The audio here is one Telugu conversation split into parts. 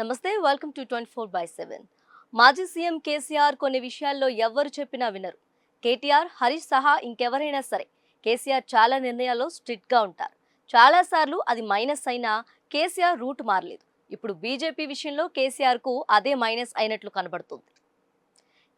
నమస్తే welcome to twenty four by seven మాజీ సీఎం కేసీఆర్ కొన్ని విషయాల్లో ఎవ్వరు చెప్పినా వినరు. కేటీఆర్ హరీష్ సహా ఇంకెవరైనా సరే కేసీఆర్ చాలా నిర్ణయాల్లో స్ట్రిక్ట్గా ఉంటారు. చాలాసార్లు అది మైనస్ అయినా కేసీఆర్ రూట్ మారలేదు. ఇప్పుడు బీజేపీ విషయంలో కేసీఆర్కు అదే మైనస్ అయినట్లు కనబడుతుంది.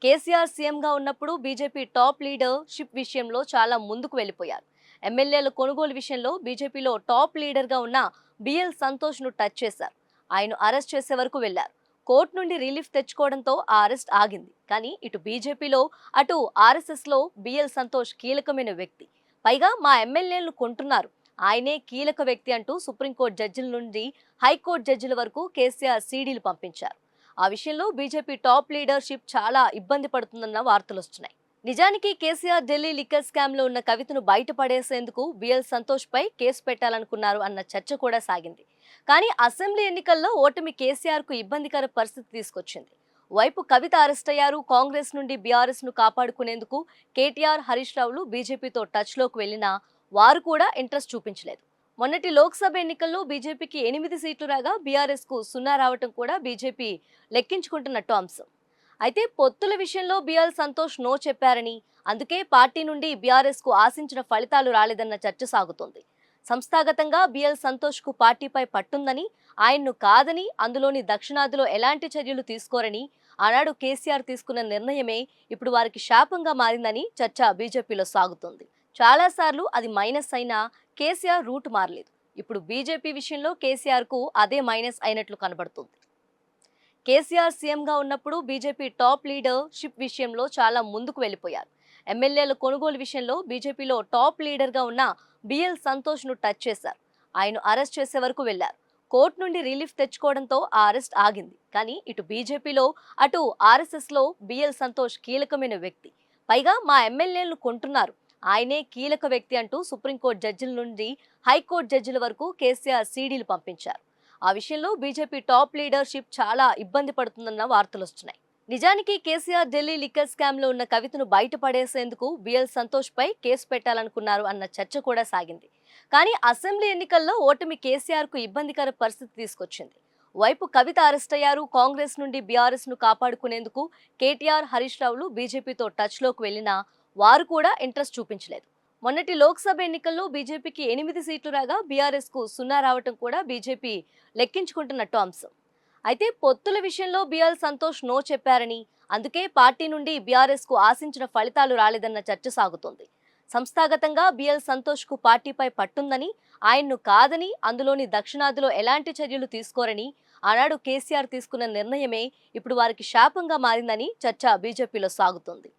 కేసీఆర్ సీఎంగా ఉన్నప్పుడు బీజేపీ టాప్ లీడర్ షిప్ విషయంలో చాలా ముందుకు వెళ్ళిపోయారు. ఎమ్మెల్యేల కొనుగోలు విషయంలో బీజేపీలో టాప్ లీడర్గా ఉన్న బిఎల్ సంతోష్ను టచ్ చేశారు. ఆయన అరెస్ట్ చేసే వరకు వెళ్ళారు కోర్టు నుండి రిలీఫ్ తెచ్చుకోవడంతో ఆ అరెస్ట్ ఆగింది. కానీ ఇటు బీజేపీలో అటు ఆర్ఎస్ఎస్లో బిఎల్ సంతోష్ కీలకమైన వ్యక్తి. పైగా మా ఎమ్మెల్యేలను కొంటున్నారు. ఆయనే కీలక వ్యక్తి అంటూ సుప్రీంకోర్టు జడ్జిల నుండి హైకోర్టు జడ్జిల వరకు కేసీఆర్ సీడీలు పంపించారు. ఆ విషయంలో బీజేపీ టాప్ లీడర్షిప్ చాలా ఇబ్బంది పడుతుందన్న వార్తలు వస్తున్నాయి నిజానికి కేసీఆర్ ఢిల్లీ లిక్కర్ స్కామ్లో ఉన్న కవితను బయటపడేసేందుకు బిఎల్ సంతోష్ పై కేసు పెట్టాలనుకున్నారు అన్న చర్చ కూడా సాగింది. కానీ అసెంబ్లీ ఎన్నికల్లో ఓటమి కేసీఆర్కు ఇబ్బందికర పరిస్థితి తీసుకొచ్చింది. వైపు కవిత అరెస్ట్ అయ్యారు. కాంగ్రెస్ నుండి బీఆర్ఎస్ను కాపాడుకునేందుకు కేటీఆర్ హరీష్ రావులు బీజేపీతో టచ్లోకి వెళ్ళినా వారు కూడా ఇంట్రెస్ట్ చూపించలేదు. మొన్నటి లోక్సభ ఎన్నికల్లో బీజేపీకి ఎనిమిది సీట్లు రాగా బీఆర్ఎస్కు సున్నా రావటం కూడా బీజేపీ లెక్కించుకుంటున్నట్టు అంశం. అయితే పొత్తుల విషయంలో బిఎల్ సంతోష్ నో చెప్పారని అందుకే పార్టీ నుండి బీఆర్ఎస్కు ఆశించిన ఫలితాలు రాలేదన్న చర్చ సాగుతోంది. సంస్థాగతంగా బిఎల్ సంతోష్కు పార్టీపై పట్టుందని ఆయన్ను కాదని అందులోని దక్షిణాదిలో ఎలాంటి చర్యలు తీసుకోరని ఆనాడు కేసీఆర్ తీసుకున్న నిర్ణయమే ఇప్పుడు వారికి శాపంగా మారిందని చర్చ బీజేపీలో సాగుతుంది. చాలాసార్లు అది మైనస్ అయినా కేసీఆర్ రూట్ మారలేదు. ఇప్పుడు బీజేపీ విషయంలో కేసీఆర్కు అదే మైనస్ అయినట్లు కనబడుతుంది. కేసీఆర్ సీఎంగా ఉన్నప్పుడు బీజేపీ టాప్ లీడర్ షిప్ విషయంలో చాలా ముందుకు వెళ్ళిపోయారు. ఎమ్మెల్యేల కొనుగోలు విషయంలో బీజేపీలో టాప్ లీడర్గా ఉన్న బిఎల్ సంతోష్ను టచ్ చేశారు. ఆయన అరెస్ట్ చేసే వరకు వెళ్ళారు కోర్టు నుండి రిలీఫ్ తెచ్చుకోవడంతో ఆ అరెస్ట్ ఆగింది. కానీ ఇటు బీజేపీలో అటు ఆర్ఎస్ఎస్లో బిఎల్ సంతోష్ కీలకమైన వ్యక్తి. పైగా మా ఎమ్మెల్యేలను కొంటున్నారు. ఆయనే కీలక వ్యక్తి అంటూ సుప్రీంకోర్టు జడ్జిల నుండి హైకోర్టు జడ్జిల వరకు కేసీఆర్ సీడీలు పంపించారు. ఆ విషయంలో బీజేపీ టాప్ లీడర్షిప్ చాలా ఇబ్బంది పడుతుందన్న వార్తలు వస్తున్నాయి. నిజానికి కేసీఆర్ ఢిల్లీ లిక్కర్ స్కామ్లో ఉన్న కవితను బయటపడేసేందుకు బిఎల్ సంతోష్ పై కేసు పెట్టాలనుకున్నారు అన్న చర్చ కూడా సాగింది. కానీ అసెంబ్లీ ఎన్నికల్లో ఓటమి కేసీఆర్కు ఇబ్బందికర పరిస్థితి తీసుకొచ్చింది. వైపు కవిత అరెస్ట్ అయ్యారు కాంగ్రెస్ నుండి బీఆర్ఎస్ను కాపాడుకునేందుకు కేటీఆర్ హరీష్ రావులు బీజేపీతో టచ్లోకి వెళ్ళినా వారు కూడా ఇంట్రెస్ట్ చూపించలేదు. మొన్నటి లోక్సభ ఎన్నికల్లో బీజేపీకి ఎనిమిది సీట్లు రాగా బీఆర్ఎస్కు సున్నా రావటం కూడా బీజేపీ లెక్కించుకుంటున్నట్టు అంశం. అయితే పొత్తుల విషయంలో బీఆర్ సంతోష్ నో చెప్పారని అందుకే పార్టీ నుండి బీఆర్ఎస్కు ఆశించిన ఫలితాలు రాలేదన్న చర్చ సాగుతోంది. సంస్థాగతంగా బిఎల్ సంతోష్కు పార్టీపై పట్టుందని ఆయన్ను కాదని అందులోని దక్షిణాదిలో ఎలాంటి చర్యలు తీసుకోరని ఆనాడు కేసీఆర్ తీసుకున్న నిర్ణయమే ఇప్పుడు వారికి శాపంగా మారిందని చర్చ బీజేపీలో సాగుతోంది.